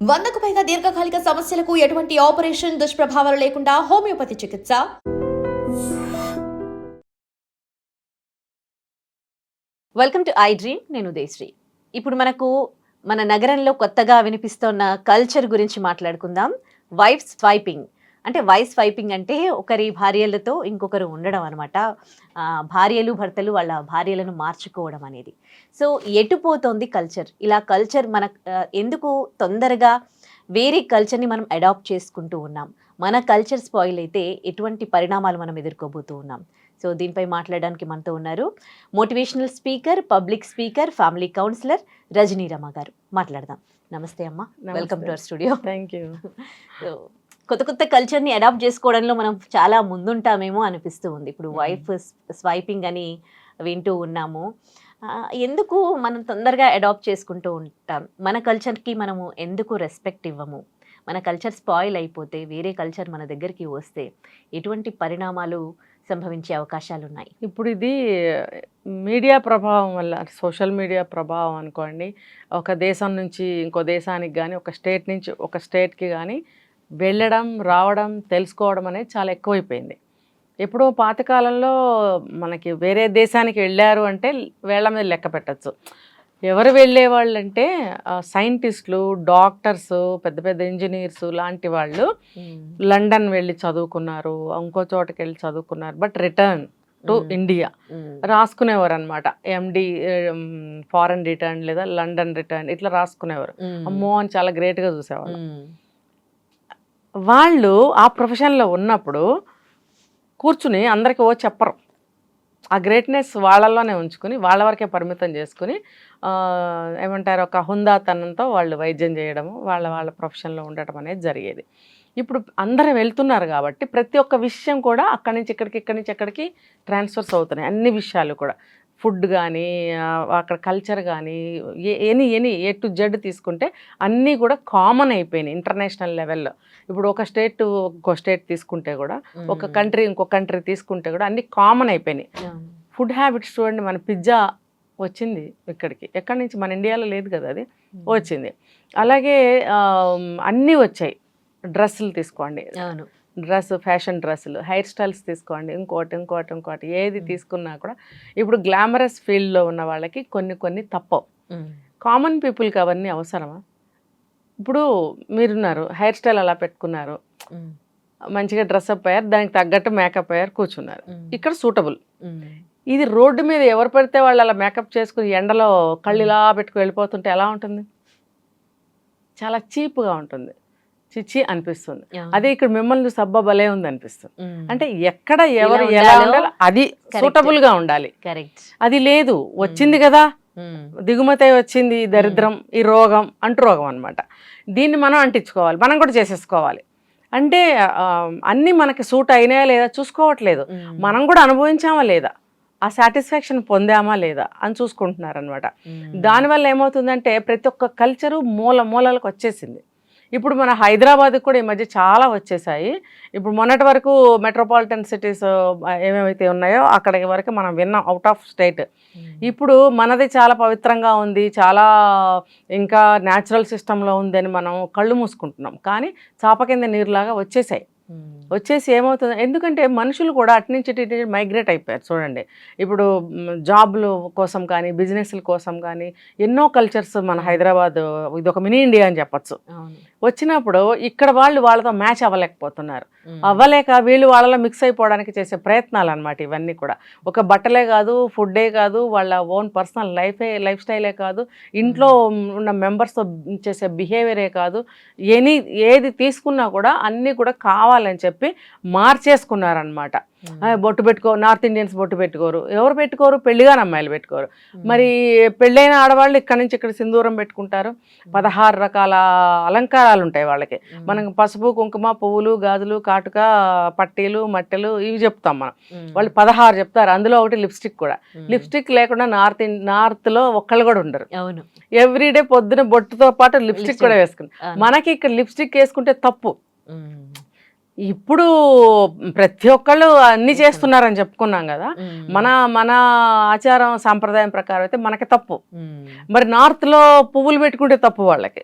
వందకు పైగా దీర్ఘకాలిక సమస్యలకు ఎటువంటి ఆపరేషన్ దుష్ప్రభావాలు లేకుండా హోమియోపతి చికిత్స. వెల్కమ్ టు ఐ డ్రీమ్ నేను ఉదయశ్రీ. ఇప్పుడు మనకు మన నగరంలో కొత్తగా వినిపిస్తున్న కల్చర్ గురించి మాట్లాడుకుందాం. Wife swiping. అంటే వైఫ్ స్వైపింగ్ అంటే ఒకరి భార్యలతో ఇంకొకరు ఉండడం అనమాట భార్యలు భర్తలు వాళ్ళ భార్యలను మార్చుకోవడం అనేది. సో ఎటు పోతోంది కల్చర్ ఇలా కల్చర్ మన ఎందుకు తొందరగా వేరే కల్చర్ని మనం అడాప్ట్ చేసుకుంటూ ఉన్నాం? మన కల్చర్ స్పాయిల్ అయితే ఎటువంటి పరిణామాలు మనం ఎదుర్కోబోతూ ఉన్నాం? సో దీనిపై మాట్లాడడానికి మనతో ఉన్నారు motivational speaker public speaker family counsellor Rajani Rama garu. మాట్లాడదాం. నమస్తే అమ్మ. Welcome to our studio thank you so కొత్త కొత్త కల్చర్ని అడాప్ట్ చేసుకోవడంలో మనం చాలా ముందుంటామేమో అనిపిస్తూ ఉంది ఇప్పుడు. వైఫ్ స్వైపింగ్ అని వింటూ ఉన్నాము. ఎందుకు మనం తొందరగా అడాప్ట్ చేసుకుంటూ ఉంటాం? మన కల్చర్కి మనము ఎందుకు రెస్పెక్ట్ ఇవ్వము? మన కల్చర్ స్పాయిల్ అయిపోతే వేరే కల్చర్ మన దగ్గరికి వస్తే ఎటువంటి పరిణామాలు సంభవించే అవకాశాలు ఉన్నాయి ఇప్పుడు ఇది మీడియా ప్రభావం వల్ల సోషల్ మీడియా ప్రభావం అనుకోండి ఒక దేశం నుంచి ఇంకో దేశానికి కానీ ఒక స్టేట్ నుంచి ఒక స్టేట్కి కానీ వెళ్ళడం రావడం తెలుసుకోవడం అనేది చాలా ఎక్కువైపోయింది. ఎప్పుడో పాతకాలంలో మనకి వేరే దేశానికి వెళ్ళారు అంటే వేళ్ళ మీద లెక్క పెట్టచ్చు. ఎవరు వెళ్ళేవాళ్ళు అంటే సైంటిస్టులు డాక్టర్స్ పెద్ద పెద్ద ఇంజనీర్స్ లాంటి వాళ్ళు లండన్ వెళ్ళి చదువుకున్నారు ఇంకో చోటకి వెళ్ళి చదువుకున్నారు బట్ రిటర్న్ టు. ఇండియా రాసుకునేవారు అనమాట ఎండి ఫారెన్ రిటర్న్ లేదా లండన్ రిటర్న్ ఇట్లా రాసుకునేవారు. అమ్మో అని చాలా గ్రేట్గా చూసేవాళ్ళు. వాళ్ళు ఆ ప్రొఫెషన్లో ఉన్నప్పుడు కూర్చుని అందరికీ ఓ చెప్పరు. ఆ గ్రేట్నెస్ వాళ్ళల్లోనే ఉంచుకుని వాళ్ళ వరకే పరిమితం చేసుకుని ఏమంటారు ఒక హుందాతనంతో వాళ్ళు వైద్యం చేయడము వాళ్ళ వాళ్ళ ప్రొఫెషన్లో ఉండటం అనేది జరిగేది. ఇప్పుడు అందరూ వెళ్తున్నారు కాబట్టి ప్రతి ఒక్క విషయం కూడా అక్కడి నుంచి ఇక్కడికి ఇక్కడి నుంచి ఎక్కడికి ట్రాన్స్ఫర్స్ అవుతున్నాయి అన్ని విషయాలు కూడా. ఫుడ్ కానీ అక్కడ కల్చర్ కానీ any any A to Z తీసుకుంటే అన్నీ కూడా కామన్ అయిపోయినాయి ఇంటర్నేషనల్ లెవెల్లో. ఇప్పుడు ఒక స్టేట్ ఇంకో స్టేట్ తీసుకుంటే కూడా ఒక కంట్రీ ఇంకో కంట్రీ తీసుకుంటే కూడా అన్ని కామన్ అయిపోయినాయి. ఫుడ్ హ్యాబిట్స్ చూడండి మన పిజ్జా వచ్చింది ఇక్కడికి. ఎక్కడి నుంచి? మన ఇండియాలో లేదు కదా అది. వచ్చింది. అలాగే అన్నీ వచ్చాయి. డ్రెస్సులు తీసుకోండి. అవును. డ్రెస్ ఫ్యాషన్ డ్రెస్సులు హెయిర్ స్టైల్స్ తీసుకోండి ఇంకోటి ఇంకోటి ఇంకోటి ఏది తీసుకున్నా కూడా ఇప్పుడు గ్లామరస్ ఫీల్డ్లో ఉన్న వాళ్ళకి కొన్ని కొన్ని తప్పవు. కామన్ పీపుల్కి అవన్నీ అవసరమా? ఇప్పుడు మీరున్నారు హెయిర్ స్టైల్ అలా పెట్టుకున్నారు మంచిగా డ్రెస్అప్ అయ్యారు దానికి తగ్గట్టు మేకప్ అయ్యారు కూర్చున్నారు. ఇక్కడ సూటబుల్. ఇది రోడ్డు మీద ఎవరు పడితే వాళ్ళు అలా మేకప్ చేసుకుని ఎండలో కళ్ళు ఇలా పెట్టుకు వెళ్ళిపోతుంటే ఎలా ఉంటుంది? చాలా చీప్గా ఉంటుంది. చిచ్చి అనిపిస్తుంది. అదే ఇక్కడ మిమ్మల్ని చూసి అబ్బా భలే ఉంది అనిపిస్తుంది అంటే ఎక్కడ ఎవరు ఎలా ఉండాలో అది. సూటబుల్గా ఉండాలి. అది లేదు. వచ్చింది కదా. దిగుమతి వచ్చింది ఈ దరిద్రం ఈ రోగం అంటు రోగం అన్నమాట. దీన్ని మనం అంటించుకోవాలి. మనం కూడా చేసేసుకోవాలి. అంటే అన్నీ మనకి సూట్ అయినాయా లేదా చూసుకోవట్లేదు. మనం కూడా అనుభవించామా లేదా? ఆ సాటిస్ఫాక్షన్ పొందామా లేదా అని చూసుకుంటున్నారు అనమాట దానివల్ల ఏమవుతుందంటే ప్రతి ఒక్క కల్చరు మూల మూలలకు వచ్చేసింది. ఇప్పుడు మన హైదరాబాద్కి కూడా ఈ మధ్య చాలా వచ్చేసాయి. ఇప్పుడు మొన్నటి వరకు మెట్రోపాలిటన్ సిటీస్ ఏమేమైతే ఉన్నాయో అక్కడికి వరకు మనం విన్నాం అవుట్ ఆఫ్ స్టేట్ ఇప్పుడు మనది చాలా పవిత్రంగా ఉంది చాలా ఇంకా న్యాచురల్ సిస్టంలో ఉందని మనం కళ్ళు మూసుకుంటున్నాం. కానీ చాప కింద నీరులాగా వచ్చేసాయి. వచ్చేసి ఏమవుతుంది? ఎందుకంటే మనుషులు కూడా అటు నుంచి ఇటు మైగ్రేట్ అయిపోయారు. చూడండి. ఇప్పుడు జాబ్లు కోసం కానీ బిజినెస్ల కోసం కానీ ఎన్నో కల్చర్స్ మన హైదరాబాద్ ఇది ఒక మినీ ఇండియా అని చెప్పొచ్చు. వచ్చినప్పుడు ఇక్కడ వాళ్ళు వాళ్ళతో మ్యాచ్ అవ్వలేకపోతున్నారు. అవ్వలేక వీళ్ళు వాళ్ళలో మిక్స్ అయిపోవడానికి చేసే ప్రయత్నాలు అనమాట ఇవన్నీ కూడా. ఒక బట్టలే కాదు ఫుడ్డే కాదు వాళ్ళ ఓన్ పర్సనల్ లైఫే లైఫ్ స్టైలే కాదు ఇంట్లో ఉన్న మెంబర్స్తో చేసే బిహేవియరే కాదు ఎనీ ఏది తీసుకున్నా కూడా అన్నీ కూడా కావాలని చెప్పి మార్చేసుకున్నారనమాట బొట్టు పెట్టుకో నార్త్ ఇండియన్స్ బొట్టు పెట్టుకోరు. ఎవరు పెట్టుకోరు? పెళ్ళిగాని అమ్మాయిలు పెట్టుకోరు. మరి పెళ్ళైన ఆడవాళ్ళు ఇక్కడ నుంచి ఇక్కడ సింధూరం పెట్టుకుంటారు. పదహారు రకాల అలంకారాలు ఉంటాయి వాళ్ళకి. మనం పసుపు కుంకుమ పువ్వులు గాజులు కాటుక పట్టీలు మట్టెలు ఇవి చెప్తాం మనం. వాళ్ళు పదహారు చెప్తారు. అందులో ఒకటి లిప్స్టిక్ కూడా. లిప్స్టిక్ లేకుండా నార్త్ నార్త్లో ఒక్కళ్ళు కూడా ఉండరు. అవును. ఎవ్రీడే పొద్దున బొట్టుతో పాటు లిప్స్టిక్ కూడా వేసుకుని అవును. మనకి ఇక్కడ లిప్స్టిక్ వేసుకుంటే తప్పు. ఇప్పుడు ప్రతి ఒక్కళ్ళు అన్ని చేస్తున్నారని చెప్పుకున్నాం కదా. మన మన ఆచారం సాంప్రదాయం ప్రకారం అయితే మనకి తప్పు. మరి నార్త్లో పువ్వులు పెట్టుకుంటే తప్పు వాళ్ళకి.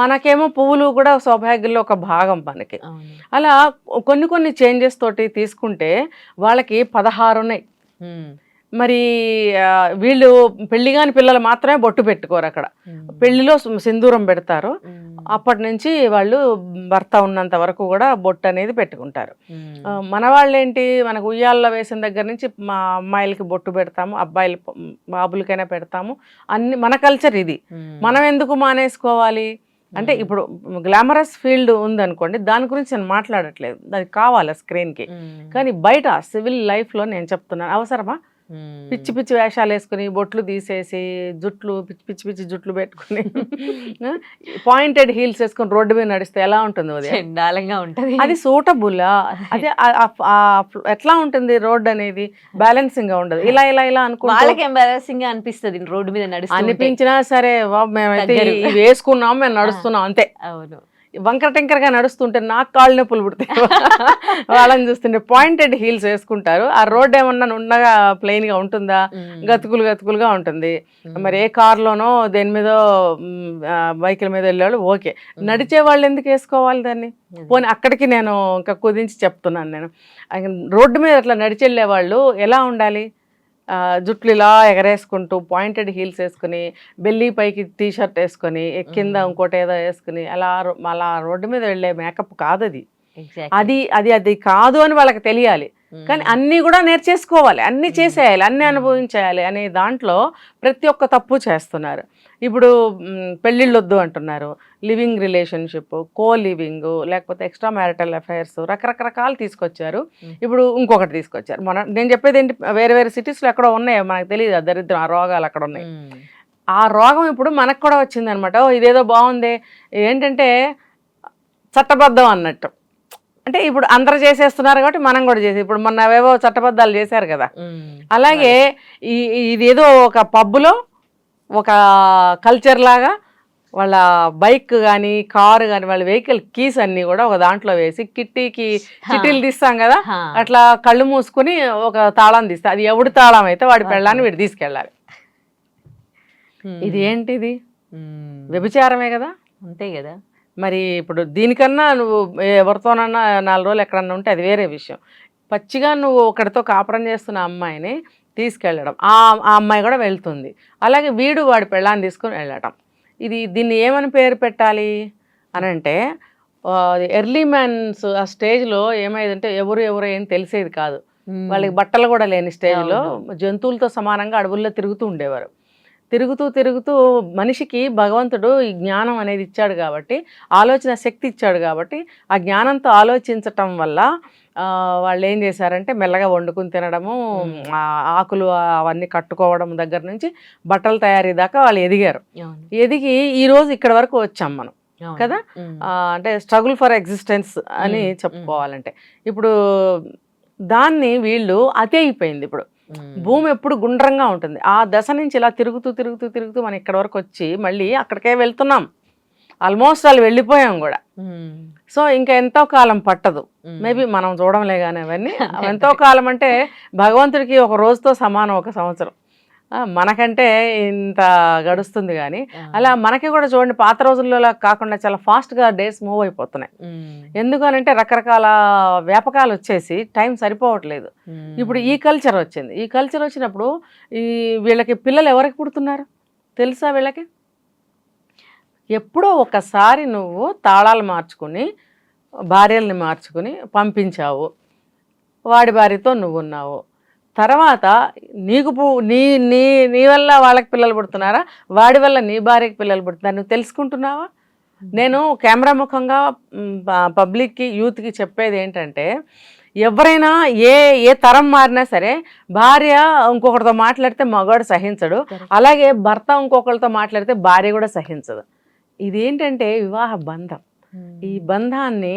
మనకేమో పువ్వులు కూడా సౌభాగ్యంలో ఒక భాగం మనకి అలా కొన్ని కొన్ని చేంజెస్ తోటి తీసుకుంటే వాళ్ళకి పదహారు ఉన్నాయి. మరి వీళ్ళు పెళ్ళి కాని పిల్లలు మాత్రమే బొట్టు పెట్టుకోరు అక్కడ. పెళ్ళిలో సింధూరం పెడతారు. అప్పటి నుంచి వాళ్ళు భర్త ఉన్నంత వరకు కూడా బొట్టు అనేది పెట్టుకుంటారు. మన వాళ్ళు ఏంటి మనకు ఉయ్యాల్లో వేసిన దగ్గర నుంచి మా అమ్మాయిలకి బొట్టు పెడతాము అబ్బాయిలు బాబులకైనా పెడతాము. అన్ని మన కల్చర్ ఇది. మనం ఎందుకు మానేసుకోవాలి? అంటే ఇప్పుడు గ్లామరస్ ఫీల్డ్ ఉందనుకోండి దాని గురించి నేను మాట్లాడట్లేదు. అది కావాలి స్క్రీన్కి. కానీ బయట సివిల్ లైఫ్లో నేను చెప్తున్నాను. అవసరమా. పిచ్చి పిచ్చి వేషాలు వేసుకుని బొట్లు తీసేసి జుట్లు పిచ్చి పిచ్చి పిచ్చి జుట్లు పెట్టుకుని పాయింటెడ్ హీల్స్ వేసుకుని రోడ్డు మీద నడిస్తే ఎలా ఉంటుంది చండాలంగా ఉంటది. అది సూటబుల్లా అదే ఎట్లా ఉంటుంది రోడ్ అనేది? బ్యాలెన్సింగ్గా ఉండదు. ఇలా ఇలా ఇలా అనుకుంటూ వాళ్ళకి ఎంబారసింగ్గా అనిపిస్తుంది రోడ్డు మీద నడుస్తూ. అనిపించినా సరే మేమైతే వేసుకున్నాం మేము నడుస్తున్నాం అంతే. అవును. వంకర టెంకరగా నడుస్తుంటే నాకు కాళ్ళు నొప్పులు పుడతాయి. వాళ్ళని చూస్తుంటే పాయింటెడ్ హీల్స్ వేసుకుంటారు. ఆ రోడ్ ఏమన్నా ఉండగా ప్లెయిన్గా ఉంటుందా. గతుకులు గతుకులుగా ఉంటుంది. మరి ఏ కార్లోనో దేని మీద బైకుల మీద వెళ్ళేవాళ్ళు ఓకే. నడిచే వాళ్ళు ఎందుకు వేసుకోవాలి దాన్ని. పోనీ అక్కడికి నేను ఇంకా కుదించి చెప్తున్నాను నేను. రోడ్డు మీద అట్లా నడిచి వెళ్ళే వాళ్ళు ఎలా ఉండాలి? జుట్లు ఇలా ఎగరేసుకుంటూ పాయింటెడ్ హీల్స్ వేసుకుని బెల్లీ పైకి టీ షర్ట్ వేసుకొని కింద. ఇంకోటి ఏదో వేసుకుని అలా అలా రోడ్డు మీద వెళ్ళే మేకప్ కాదు అది. అది అది అది కాదు అని వాళ్ళకి తెలియాలి. కానీ అన్నీ కూడా నేర్చేసుకోవాలి అన్నీ. చేసేయాలి అన్నీ. అనుభవించేయాలి అనే దాంట్లో ప్రతి ఒక్క తప్పు చేస్తున్నారు ఇప్పుడు మ్, పెళ్ళిళ్ళు వద్దు అంటున్నారు. లివింగ్ రిలేషన్షిప్ కో లివింగ్ లేకపోతే ఎక్స్ట్రా మ్యారిటల్ అఫైర్స్ రకరకరకాలు తీసుకొచ్చారు. ఇప్పుడు ఇంకొకటి తీసుకొచ్చారు. మన నేను చెప్పేది ఏంటి వేరే వేరే సిటీస్లో ఎక్కడో ఉన్నాయి. మనకు తెలియదు ఆ దరిద్రం ఆ రోగాలు అక్కడ ఉన్నాయి. ఆ రోగం ఇప్పుడు మనకు కూడా వచ్చిందనమాట. ఇదేదో బాగుంది. ఏంటంటే చట్టబద్ధం అన్నట్టు. అంటే ఇప్పుడు అందరు చేసేస్తున్నారు కాబట్టి మనం కూడా చేసి ఇప్పుడు మొన్న అవేవో చట్టబద్ధాలు చేశారు కదా. అలాగే ఈ ఇదేదో ఒక పబ్బులో ఒక కల్చర్ లాగా వాళ్ళ బైక్ కానీ కారు కానీ వాళ్ళ వెహికల్ కీస్ అన్నీ కూడా ఒక దాంట్లో వేసి కిట్టీకి చిట్టీలు తీస్తాం కదా. అట్లా కళ్ళు మూసుకుని ఒక తాళం తీస్తే. అది ఎవడి తాళం అయితే వాడి పెళ్ళాన్ని వీడు తీసుకెళ్ళాలి. ఇది ఏంటిది. వ్యభిచారమే కదా. అంతే కదా. మరి ఇప్పుడు దీనికన్నా నువ్వు ఎవరితోనన్నా నాలుగు రోజులు ఎక్కడన్నా ఉంటే అది వేరే విషయం. పచ్చిగా నువ్వు ఒకరితో కాపురం చేస్తున్న అమ్మాయిని తీసుకెళ్ళడం. ఆ ఆ అమ్మాయి కూడా వెళ్తుంది. అలాగే వీడు వాడి పెళ్ళాన్ని తీసుకొని వెళ్ళటం. ఇది దీన్ని ఏమని పేరు పెట్టాలి అని అంటే ఎర్లీ మ్యాన్స్ ఆ స్టేజ్లో ఏమైందంటే ఎవరు ఎవరు ఏం తెలిసేది కాదు. వాళ్ళకి బట్టలు కూడా లేని స్టేజ్లో. జంతువులతో సమానంగా అడవుల్లో తిరుగుతూ ఉండేవారు. తిరుగుతూ తిరుగుతూ మనిషికి భగవంతుడు ఈ జ్ఞానం అనేది ఇచ్చాడు కాబట్టి ఆలోచన శక్తి ఇచ్చాడు కాబట్టి ఆ జ్ఞానంతో ఆలోచించటం వల్ల వాళ్ళు ఏం చేశారంటే మెల్లగా వండుకుని తినడము ఆకులు అవన్నీ కట్టుకోవడం దగ్గర నుంచి బట్టల తయారీ దాకా వాళ్ళు ఎదిగారు. ఎదిగి ఈ రోజు ఇక్కడ వరకు వచ్చాం మనం. కదా? అంటే స్ట్రగుల్ ఫర్ ఎగ్జిస్టెన్స్ అని. చెప్పుకోవాలంటే ఇప్పుడు దాన్ని వీళ్ళు అతి అయిపోయింది ఇప్పుడు. భూమి ఎప్పుడు గుండ్రంగా ఉంటుంది ఆ దశ నుంచి ఇలా తిరుగుతూ తిరుగుతూ తిరుగుతూ మనం ఇక్కడ వరకు వచ్చి మళ్ళీ అక్కడికే వెళ్తున్నాం ఆల్మోస్ట్ వాళ్ళు వెళ్ళిపోయాం కూడా. సో ఇంకా ఎంతో కాలం పట్టదు. మేబీ మనం చూడంలే కానీ అవన్నీ ఎంతో కాలం అంటే భగవంతుడికి ఒక రోజుతో సమానం ఒక సంవత్సరం మనకంటే ఇంత గడుస్తుంది కానీ. అలా మనకి కూడా చూడండి పాత రోజుల్లో కాకుండా చాలా ఫాస్ట్గా డేస్ మూవ్ అయిపోతున్నాయి. ఎందుకనంటే రకరకాల వ్యాపకాలు వచ్చేసి టైం సరిపోవట్లేదు. ఇప్పుడు ఈ కల్చర్ వచ్చింది ఈ కల్చర్ వచ్చినప్పుడు ఈ వీళ్ళకి పిల్లలు ఎవరికి పుడుతున్నారు తెలుసా వీళ్ళకి ఎప్పుడో ఒకసారి నువ్వు తాళాలు మార్చుకుని భార్యల్ని మార్చుకుని పంపించావు. వాడి భార్యతో నువ్వు ఉన్నావు తర్వాత నీకు నీ నీ నీ వల్ల వాళ్ళకి పిల్లలు పుడుతున్నారా? వాడి వల్ల నీ భార్యకి పిల్లలు పుడుతున్నారు? నువ్వు తెలుసుకుంటున్నావా? నేను కెమెరా ముఖంగా పబ్లిక్కి యూత్కి చెప్పేది ఏంటంటే ఎవరైనా ఏ ఏ తరం మారినా సరే భార్య ఇంకొకరితో మాట్లాడితే మగవాడు సహించడు. అలాగే భర్త ఇంకొకరితో మాట్లాడితే భార్య కూడా సహించదు. ఇదేంటంటే వివాహ బంధం. ఈ బంధాన్ని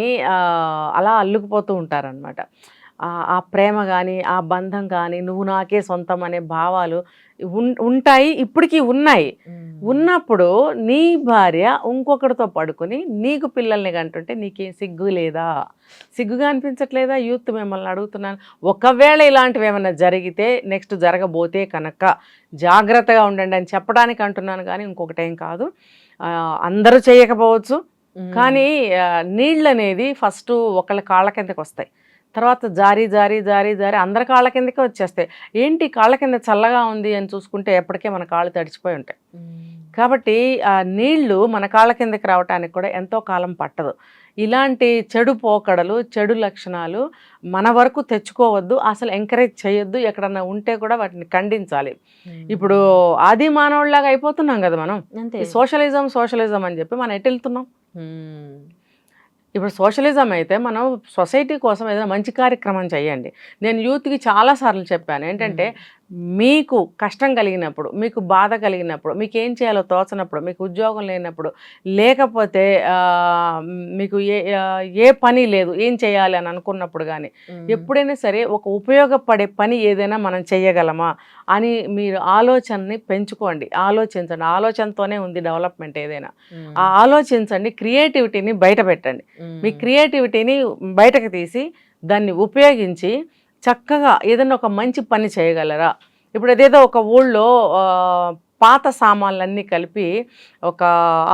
అలా అల్లుకుపోతూ ఉంటారనమాట ఆ ప్రేమ కానీ ఆ బంధం కానీ నువ్వు నాకే సొంతం అనే భావాలు ఉంటాయి ఇప్పటికీ ఉన్నాయి. ఉన్నప్పుడు నీ భార్య ఇంకొకరితో పడుకుని నీకు పిల్లల్ని కంటుంటే నీకేం సిగ్గు లేదా? సిగ్గుగా అనిపించట్లేదా? యూత్ మిమ్మల్ని అడుగుతున్నాను. ఒకవేళ ఇలాంటివి ఏమైనా జరిగితే నెక్స్ట్ జరగబోతే కనుక జాగ్రత్తగా ఉండండి అని చెప్పడానికి అంటున్నాను కానీ ఇంకొకటేం కాదు. అందరూ చేయకపోవచ్చు. కానీ నీళ్ళు అనేది ఫస్ట్ ఒకళ్ళ కాళ్ళ కిందకి వస్తాయి. తర్వాత జారీ జారీ జారీ జారీ అందరి కాళ్ళ కిందకే వచ్చేస్తాయి. ఏంటి కాళ్ళ కింద చల్లగా ఉంది అని చూసుకుంటే ఎప్పటికే మన కాళ్ళు తడిచిపోయి ఉంటాయి. కాబట్టి ఆ నీళ్ళు మన కాళ్ళ కిందకి రావడానికి కూడా ఎంతో కాలం పట్టదు. ఇలాంటి చెడు పోకడలు చెడు లక్షణాలు మన వరకు తెచ్చుకోవద్దు అసలు ఎంకరేజ్ చేయొద్దు ఎక్కడన్నా ఉంటే కూడా వాటిని ఖండించాలి. ఇప్పుడు ఆది మానవుడిలాగా అయిపోతున్నాం కదా మనం? సోషలిజం సోషలిజం అని చెప్పి మనం ఎటు వెళ్తున్నాం. ఇప్పుడు సోషలిజం అయితే మనం సొసైటీ కోసం ఏదైనా మంచి కార్యక్రమం చేయండి. నేను యూత్కి చాలాసార్లు చెప్పాను ఏంటంటే మీకు కష్టం కలిగినప్పుడు మీకు బాధ కలిగినప్పుడు మీకు ఏం చేయాలో తోచనప్పుడు మీకు ఉద్యోగం లేనప్పుడు లేకపోతే మీకు ఏ ఏ పని లేదు ఏం చేయాలి అని అనుకున్నప్పుడు కానీ. ఎప్పుడైనా సరే ఒక ఉపయోగపడే పని ఏదైనా మనం చేయగలమా అని మీరు ఆలోచనని పెంచుకోండి ఆలోచించండి ఆలోచనతోనే ఉంది డెవలప్మెంట్ ఏదైనా. ఆ ఆలోచించండి క్రియేటివిటీని బయట పెట్టండి. మీ క్రియేటివిటీని బయటకు తీసి దాన్ని ఉపయోగించి చక్కగా ఏదైనా ఒక మంచి పని చేయగలరా ఇప్పుడు అదేదో ఒక ఊళ్ళో పాత సామాన్లన్నీ కలిపి ఒక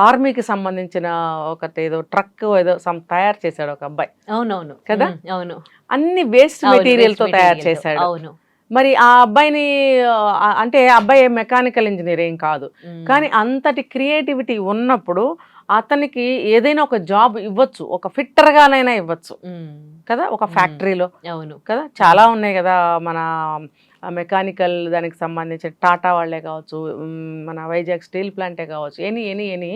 ఆర్మీకి సంబంధించిన ఒకటి ఏదో ట్రక్ ఏదో సమ్ తయారు చేశాడు ఒక అబ్బాయి అవునవును కదా? అవును అన్ని వేస్ట్ అవును, మెటీరియల్తో waste తయారు. చేశాడు అవును మరి ఆ అబ్బాయిని అంటే అబ్బాయి మెకానికల్ ఇంజనీర్ ఏం కాదు. కానీ అంతటి క్రియేటివిటీ ఉన్నప్పుడు అతనికి ఏదైనా ఒక జాబ్ ఇవ్వచ్చు ఒక ఫిట్టర్గానైనా ఇవ్వచ్చు. కదా? ఒక. ఫ్యాక్టరీలో. అవును. కదా? చాలా ఉన్నాయి కదా మన మెకానికల్ దానికి సంబంధించి టాటా వాళ్ళే కావచ్చు మన వైజాగ్ స్టీల్ ప్లాంటే కావచ్చు ఎనీ ఎనీ ఎనీ.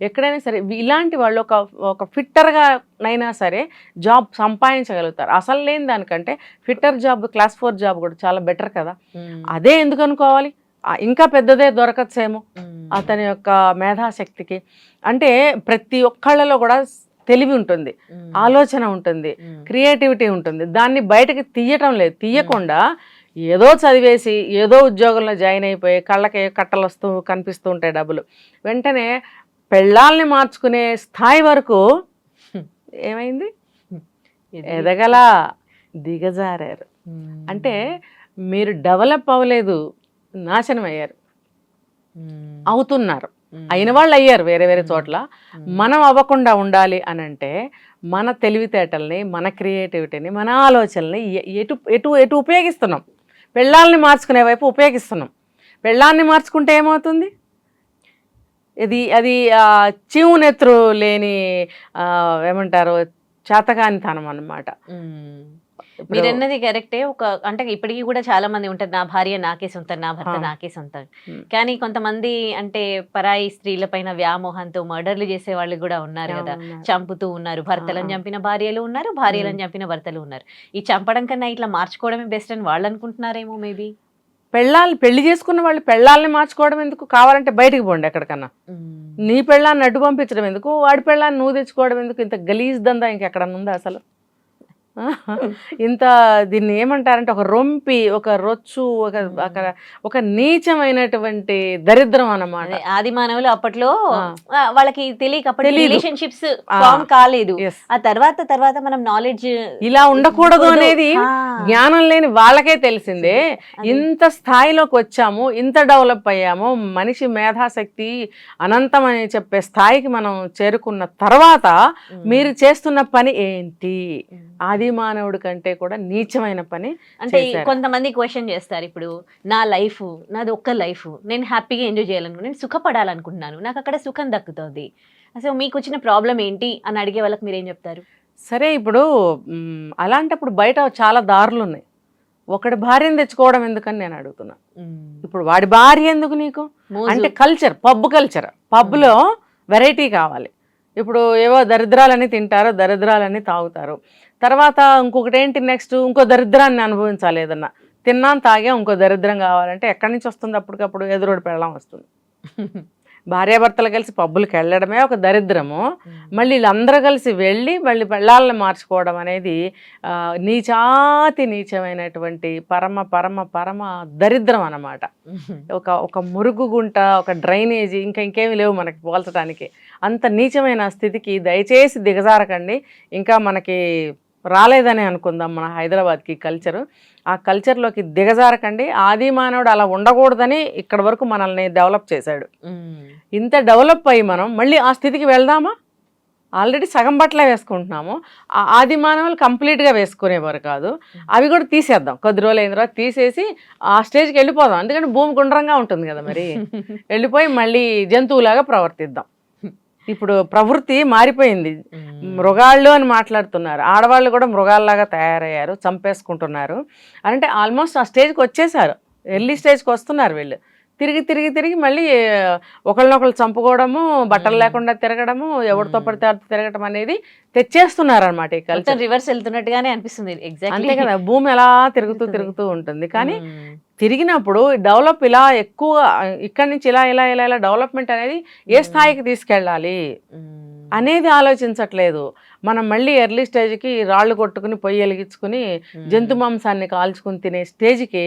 ఎక్కడైనా సరే ఇలాంటి వాళ్ళు ఒక ఒక ఫిట్టర్గానైనా సరే జాబ్ సంపాదించగలుగుతారు. అసలు లేని దానికంటే fitter job class four job కూడా చాలా బెటర్ కదా. అదే ఎందుకు అనుకోవాలి? ఇంకా పెద్దదే దొరకచ్చేమో. అతని యొక్క మేధాశక్తికి అంటే ప్రతి ఒక్కళ్ళలో కూడా తెలివి ఉంటుంది. ఆలోచన ఉంటుంది. క్రియేటివిటీ ఉంటుంది దాన్ని బయటకి తీయటం లేదు తీయకుండా ఏదో చదివేసి ఏదో ఉద్యోగంలో జాయిన్ అయిపోయి కళ్ళకి కట్టలు వస్తూ కనిపిస్తూ ఉంటాయి డబ్బులు వెంటనే పెళ్ళాల్ని మార్చుకునే స్థాయి వరకు ఏమైంది ఎదగల దిగజారారు. అంటే మీరు డెవలప్ అవ్వలేదు నాశనం అయ్యారు. అవుతున్నారు. అయిన వాళ్ళు అయ్యారు వేరే వేరే చోట్ల. మనం అవ్వకుండా ఉండాలి అని అంటే మన తెలివితేటల్ని మన క్రియేటివిటీని మన ఆలోచనల్ని ఎటు ఎటు ఎటు ఉపయోగిస్తున్నాం. పెళ్ళాలని మార్చుకునే వైపు ఉపయోగిస్తున్నాం. పెళ్ళాన్ని మార్చుకుంటే ఏమవుతుంది? ఇది అది చీము నెత్రు లేని ఏమంటారు చేతకానితనం అన్నమాట. మీరు అన్నది కరెక్టే. ఒక అంటే ఇప్పటికీ కూడా చాలా మంది ఉంటారు నా భార్య నాకే సొంతం నా భర్త. నాకే సొంతం. కానీ కొంతమంది అంటే పరాయి స్త్రీల పైన వ్యామోహంతో మర్డర్లు చేసే వాళ్ళు కూడా ఉన్నారు కదా. చంపుతూ ఉన్నారు భర్తలను. చంపిన భార్యలు ఉన్నారు భార్యలను చంపిన భర్తలు ఉన్నారు. ఈ చంపడం కన్నా ఇట్లా మార్చుకోవడమే బెస్ట్ అని వాళ్ళు అనుకుంటున్నారేమో మేబీ పెళ్ళాలు పెళ్ళి చేసుకున్న వాళ్ళు పెళ్ళాలని మార్చుకోవడం ఎందుకు? కావాలంటే బయటికి పోండి ఎక్కడికన్నా. నీ పెళ్ళాన్ని అడ్డు పంపించడం ఎందుకు? వాడి పెళ్ళాన్ని నువ్వు తెచ్చుకోవడం ఎందుకు? ఇంత గలీజ్ దందా ఇంకెక్కడన్నా ఉందా అసలు? ఇంత దీన్ని ఏమంటారంటే ఒక రొంపి ఒక రొచ్చు ఒక ఒక ఒక నీచమైనటువంటి దరిద్రం అన్నమాట. ఆది మానవులు అప్పట్లో వాళ్ళకి తెలియక అప్పటి. రిలేషన్షిప్స్. ఫామ్ కాలేదు. ఆ తర్వాత తర్వాత మనం నాలెడ్జ్ ఇలా ఉండకూడదు అనేది జ్ఞానం లేని వాళ్ళకే తెలిసిందే. ఇంత స్థాయిలోకి వచ్చాము ఇంత డెవలప్ అయ్యాము మనిషి మేధాశక్తి అనంతం అని చెప్పే స్థాయికి మనం చేరుకున్న తర్వాత మీరు చేస్తున్న పని ఏంటి? ఆది మానవుడి కంటే కూడా నీచమైన పని అంటే. కొంతమంది క్వశ్చన్ చేస్తారు ఇప్పుడు నా లైఫ్ నాది ఒక్క లైఫ్ నేను హ్యాపీగా ఎంజాయ్ చేయాలనుకుంటున్నాను నేను సుఖపడాలనుకుంటున్నాను నాకు అక్కడ సుఖం దక్కుతుంది. అసలు మీకు వచ్చిన ప్రాబ్లం ఏంటి అని అడిగే వాళ్ళకి మీరు ఏం చెప్తారు? సరే ఇప్పుడు అలాంటప్పుడు బయట చాలా దారులు ఉన్నాయి. ఒకటి భార్యను తెచ్చుకోవడం ఎందుకని నేను అడుగుతున్నా. ఇప్పుడు వాడి భార్య ఎందుకు నీకు. అంటే కల్చర్ పబ్ కల్చర్ పబ్లో వెరైటీ కావాలి. ఇప్పుడు ఏవో దరిద్రాలని తింటారు దరిద్రాలని తాగుతారు. తర్వాత ఇంకొకటి ఏంటి నెక్స్ట్ ఇంకో దరిద్రాన్ని అనుభవించాలి ఏదన్నా. తిన్నాం తాగే ఇంకో దరిద్రం కావాలంటే ఎక్కడి నుంచి వస్తుంది అప్పటికప్పుడు? ఎదురోడు పెళ్ళం వస్తుంది. భార్యాభర్తలు కలిసి పబ్బులకు వెళ్ళడమే ఒక దరిద్రము. మళ్ళీ వీళ్ళందరూ కలిసి వెళ్ళి మళ్ళీ పెళ్ళాలను మార్చుకోవడం అనేది నీచాతి నీచమైనటువంటి పరమ పరమ పరమ దరిద్రం అన్నమాట. ఒక ఒక మురుగు గుంట ఒక డ్రైనేజీ ఇంకా ఇంకేమి లేవు మనకి పోల్చడానికి అంత నీచమైన స్థితికి దయచేసి దిగజారకండి. ఇంకా మనకి రాలేదని అనుకుందాం మన హైదరాబాద్కి కల్చర్. ఆ కల్చర్లోకి దిగజారకండి. ఆది మానవుడు అలా ఉండకూడదని ఇక్కడ వరకు మనల్ని డెవలప్ చేశాడు. ఇంత డెవలప్ అయ్యి మనం మళ్ళీ ఆ స్థితికి వెళ్దామా? ఆల్రెడీ సగం బట్టలే వేసుకుంటున్నాము. ఆ ఆది మానవులు కంప్లీట్గా వేసుకునేవారు కాదు. అవి కూడా తీసేద్దాం. కొద్ది రోజులు అయిన తర్వాత తీసేసి ఆ స్టేజ్కి వెళ్ళిపోదాం. ఎందుకంటే భూమి గుండ్రంగా ఉంటుంది కదా మరి. వెళ్ళిపోయి మళ్ళీ జంతువులాగా ప్రవర్తిద్దాం. ఇప్పుడు ప్రవృత్తి మారిపోయింది. మృగాళ్ళు అని మాట్లాడుతున్నారు. ఆడవాళ్ళు కూడా మృగాల్లాగా తయారయ్యారు చంపేసుకుంటున్నారు. అంటే ఆల్మోస్ట్ ఆ స్టేజ్కి వచ్చేసారు. ఎర్లీ స్టేజ్కి వస్తున్నారు వీళ్ళు. తిరిగి తిరిగి తిరిగి మళ్ళీ ఒకళ్ళనొకళ్ళు చంపుకోవడము బట్టలు లేకుండా తిరగడము ఎవరితో పడితే తిరగడం అనేది తెచ్చేస్తున్నారు అనమాట ఈ కల్చర్ రివర్స్ వెళ్తున్నట్టుగానే అనిపిస్తుంది. అంతే కదా భూమి ఎలా తిరుగుతూ. తిరుగుతూ ఉంటుంది. కానీ తిరిగినప్పుడు డెవలప్ ఇలా ఎక్కువ ఇక్కడి నుంచి ఇలా ఇలా ఇలా ఇలా డెవలప్మెంట్ అనేది ఏ స్థాయికి తీసుకెళ్ళాలి? అనేది ఆలోచించట్లేదు. మనం మళ్ళీ ఎర్లీ స్టేజ్కి రాళ్ళు కొట్టుకుని పొయ్యి వెలిగించుకుని జంతు మాంసాన్ని కాల్చుకుని తినే స్టేజ్కి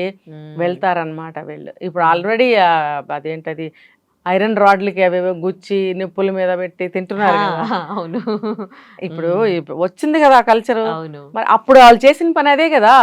వెళ్తారనమాట వీళ్ళు. ఇప్పుడు ఆల్రెడీ అదేంటది ఐరన్ రాడ్లకి అవేవో గుచ్చి నిప్పుల మీద పెట్టి తింటున్నారు అవును. ఇప్పుడు వచ్చింది కదా ఆ కల్చర్. మరి అప్పుడు వాళ్ళు చేసిన పని అదే కదా.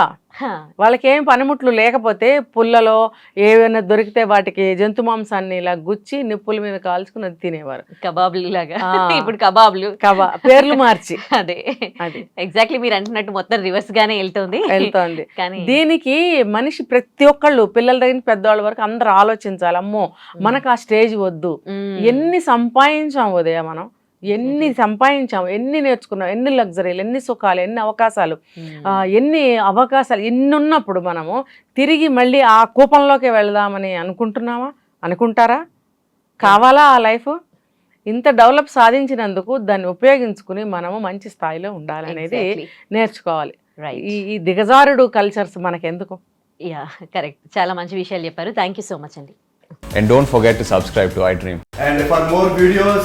వాళ్ళకి ఏం పనిముట్లు లేకపోతే పుల్లలో ఏమైనా దొరికితే వాటికి జంతు మాంసాన్ని ఇలా గుచ్చి నిప్పుల మీద కాల్చుకుని అది తినేవారు. కబాబ్లు లాగా. ఇప్పుడు కబాబ్లు. కబా పేర్లు మార్చి. అదే. అది. ఎగ్జాక్ట్లీ మీరు అంటున్నట్టు మొత్తం రివర్స్ గానే వెళ్తుంది. వెళ్తోంది. కానీ దీనికి మనిషి ప్రతి ఒక్కళ్ళు పిల్లల దగ్గర పెద్దవాళ్ళ వరకు అందరూ ఆలోచించాలి. అమ్మో మనకు ఆ స్టేజ్ వద్దు. ఎన్ని సంపాదించాం ఉదయ మనం? ఎన్ని సంపాదించాం ఎన్ని నేర్చుకున్నాం ఎన్ని లగ్జరీలు ఎన్ని సుఖాలు ఎన్ని అవకాశాలు ఎన్ని అవకాశాలు ఎన్ని ఉన్నప్పుడు మనము తిరిగి మళ్ళీ ఆ కూపంలోకి వెళదామని అనుకుంటున్నామా అనుకుంటారా? కావాలా ఆ లైఫ్? ఇంత డెవలప్ సాధించినందుకు దాన్ని ఉపయోగించుకుని మనము మంచి స్థాయిలో ఉండాలనేది. నేర్చుకోవాలి. ఈ ఈ దిగజారుడు కల్చర్స్ మనకెందుకు? యా కరెక్ట్ చాలా మంచి విషయాలు చెప్పారు. థ్యాంక్ యూ సో మచ్ అండి. And don't forget to subscribe to iDream. And for more videos,